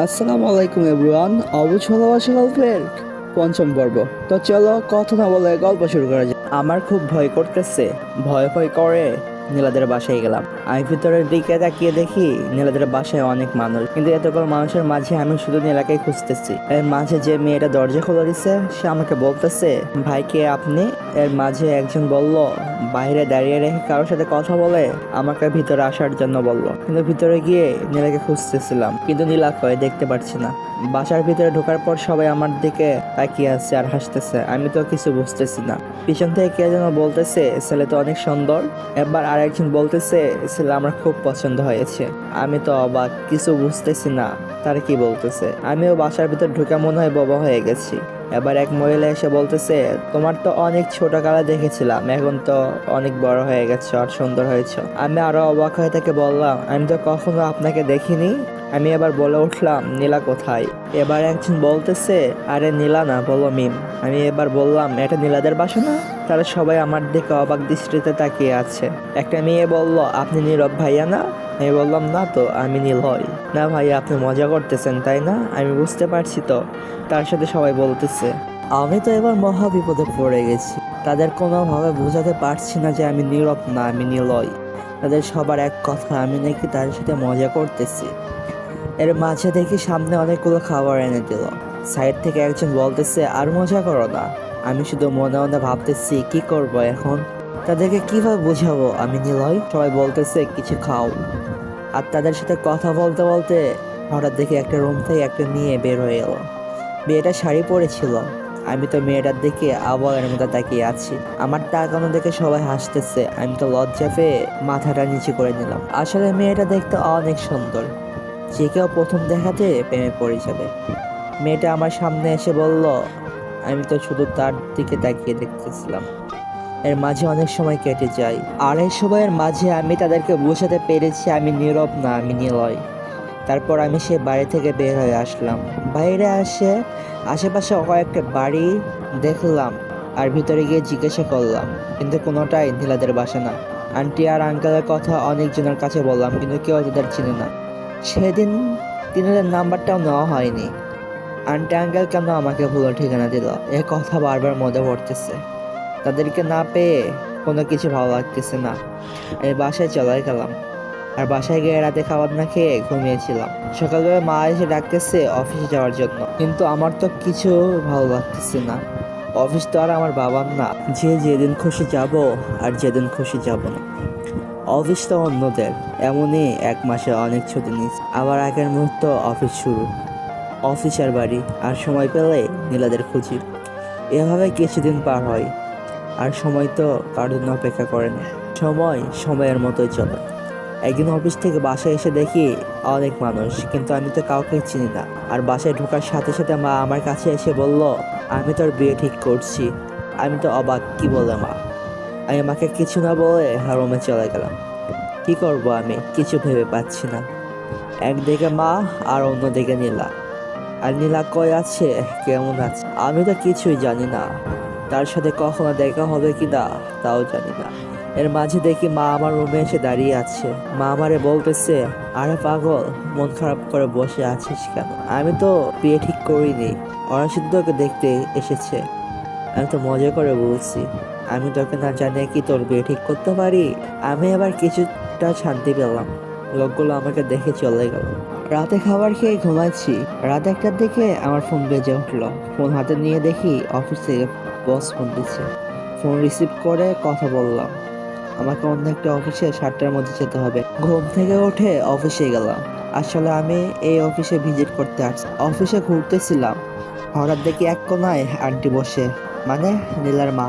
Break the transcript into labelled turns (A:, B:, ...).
A: আসসালামু আলাইকুম এভরিওয়ান অবুঝ ভালোবাসা গল্পের পঞ্চম পর্ব। তো চলো কথা না বলে গল্প শুরু করা যাক। আমার খুব ভয় করতেছে। ভয় ভয় করে নীলাদের বাসায় গেলাম। আমি ভিতরের দিকে তাকিয়ে দেখি নীলাদের বাসায় অনেক মানুষ। কিন্তু এতগুলো মানুষের মাঝে আমি শুধু নীলাকেই খুঁজতেছি। এর মাঝে যে মেয়েটা দরজা খুলে দিছে, সে আমাকে বলতেছে, ভাইকে আপনি? এর মাঝে একজন বলল বাইরে দাঁড়িয়ে রেখে কারোর সাথে কথা বলে আমাকে ভিতরে আসার জন্য বলল। কিন্তু ভিতরে গিয়ে নীলাকে খুঁজতেছিলাম। কিন্তু নীলা কয়, দেখতে পারছি না। বাসার ভিতরে ঢোকার পর সবাই আমার দিকে তাকিয়ে আছে আর হাসতেছে। আমি তো কিছু বুঝতেছি না। পিছন থেকে কে যেন বলতেছে, ছেলে তো অনেক সুন্দর। এবার আরেকজন বলতেছে, ছেলে আমার খুব পছন্দ হয়েছে। আমি তো অবাক, কিছু বুঝতেছি না। তার কি বলতেছে? আমিও বাসার ভিতরে ঢুকে মনে হয় বাবা হয়ে গেছি। এবার এক মহিলা এসে বলতেছে, তোমার তো অনেক ছোট কালে দেখেছিলাম, এখন তো অনেক বড় হয়ে গেছো আর সুন্দর হয়েছ। আমি আরও অবাক হয়ে তাকে বললাম, আমি তো কখনো আপনাকে দেখিনি। আমি এবার বলে উঠলাম, নীলা কোথায়? এবার একজন বলতেছে, আরে নীলা না, বলো মিম। আমি এবার বললাম, এটা নীলাদের বাসা না? তারা সবাই আমার দিকে অবাক দৃষ্টিতে তাকিয়ে আছে। একটা মেয়ে বলল, আপনি নীরব ভাইয়া না? আমি বললাম, না তো, আমি নীলয় না ভাই আপনি মজা করতেছেন, তাই না? আমি বুঝতে পারছি তো। তার সাথে সবাই বলতেছে, আমি তো এবার মহা বিপদে পড়ে গেছি। তাদের কোনোভাবে বোঝাতে পারছি না যে আমি নীরব না, আমি নীলয় তাদের সবার এক কথা, আমি নাকি তার সাথে মজা করতেছি। এর মাঝে দেখি সামনে অনেকগুলো খাবার এনে দিল। সাইড থেকে একজন বলতেছে, আর মজা করো না। আমি শুধু মনে মনে ভাবতেছি, কি করব এখন? তাদেরকে কীভাবে বোঝাবো? আমি নিলয়? সবাই বলতেছে, কিছু খাও। আর তাদের সাথে কথা বলতে বলতে হঠাৎ দেখি একটা রুম থেকে একটা মেয়ে বের হয়ে এলো। মেয়েটা শাড়ি পরেছিল। আমি তো মেয়েটার দিকে আবলের মতো তাকিয়ে আছি। আমার তাকানো দেখে সবাই হাসতেছে। আমি তো লজ্জা পেয়ে মাথাটা নিচু করে নিলাম। আসলে মেয়েটা দেখতে অনেক সুন্দর। যে কেউ প্রথম দেখাতে প্রেমে পড়ে যাবে। মেয়েটা আমার সামনে এসে বলল, আমি তো শুধু তার দিকে তাকিয়ে দেখতেছিলাম। এর মাঝে অনেক সময় কেটে যায়। আর এই সময়ের মাঝে আমি তাদেরকে বোঝাতে পেরেছি আমি নীরব না, আমি নিলয়। তারপর আমি সে বাড়ি থেকে বের হয়ে আসলাম। বাইরে আসে আশেপাশে কয়েকটা বাড়ি দেখলাম আর ভিতরে গিয়ে জিজ্ঞাসা করলাম, কিন্তু কোনোটাই নীলাদের বাসা না? আন্টি আর আঙ্কেলের কথা অনেকজনের কাছে বললাম, কিন্তু কেউ তাদের চিনে না। সেদিন তিনের নাম্বারটাও নেওয়া হয়নি। আন্টি আঙ্কেল কেন আমাকে ভুলো ঠিকানা দিল? এ কথা বারবার মধ্যে পড়তেছে। তাদেরকে না পেয়ে কোনো কিছু ভালো লাগতেছে না। আমি বাসায় চলে গেলাম। আর বাসায় গিয়ে রাতে খাবার না খেয়ে ঘুমিয়েছিলাম। সকালবেলা মা এসে ডাকতেছে অফিসে যাওয়ার জন্য। কিন্তু আমার তো কিছু ভালো লাগতেছে না। অফিস তো আর আমার বাবার না। যে যেদিন খুশি যাব আর যেদিন খুশি যাব না। অফিস তো অন্যদের। এমনই এক মাসে অনেক ছুটি নিচ্ছে আবার আগের মুহূর্ত অফিস শুরু। অফিস আর বাড়ি, আর সময় পেলে নীলাদের খুঁজি। এভাবে কিছুদিন পার হয়। আর সময় তো কার জন্য অপেক্ষা করে না। সময় সময়ের মতোই চলে। একদিন অফিস থেকে বাসায় এসে দেখি অনেক মানুষ, কিন্তু আমি তো কাউকে চিনি না। আর বাসায় ঢোকার সাথে সাথে মা আমার কাছে এসে বলল, আমি তোর বিয়ে ঠিক করছি। আমি তো অবাক, কি বলে মা? আমি মাকে কিছু না বলে রুমে চলে গেলাম। কি করব আমি? কিছু ভেবে পাচ্ছি না। একদিকে মা আর অন্যদিকে নীলা। আর নীলা কই আছে? কেমন আছে? আমি তো কিছুই জানি না। তার সাথে কখনো দেখা হবে কি না, তাও জানি না। এর মাঝে দেখি মা আমার রুমে এসে দাঁড়িয়ে আছে। মা আমারে বলতেছে, আরে পাগল, মন খারাপ করে বসে আছিস কেন? আমি তো বিয়ে ঠিক করিনি। তোকে দেখতে এসেছে। আমি তো মজা করে বলছি। আমি তোকে না জানিয়ে কি তোর বিয়ে ঠিক করতে পারি? আমি আবার কিছুটা শান্তি পেলাম। লোকগুলো আমাকে দেখে চলে গেল। রাতে খাবার খেয়ে ঘুমাচ্ছি। রাত একটার দিকে আমার ফোন বেজে উঠল। ফোন হাতে নিয়ে দেখি অফিস বস ফোন দিচ্ছে। ফোন রিসিভ করে কথা বললাম। আমাকে অন্য একটা অফিসে সাতটার মধ্যে যেতে হবে। ঘুম থেকে উঠে অফিসে গেলাম। আসলে আমি এই অফিসে ভিজিট করতে আসছি। অফিসে ঘুরতেছিলাম। হঠাৎ দেখি এক কোনায় আন্টি বসে। মানে নীলার মা।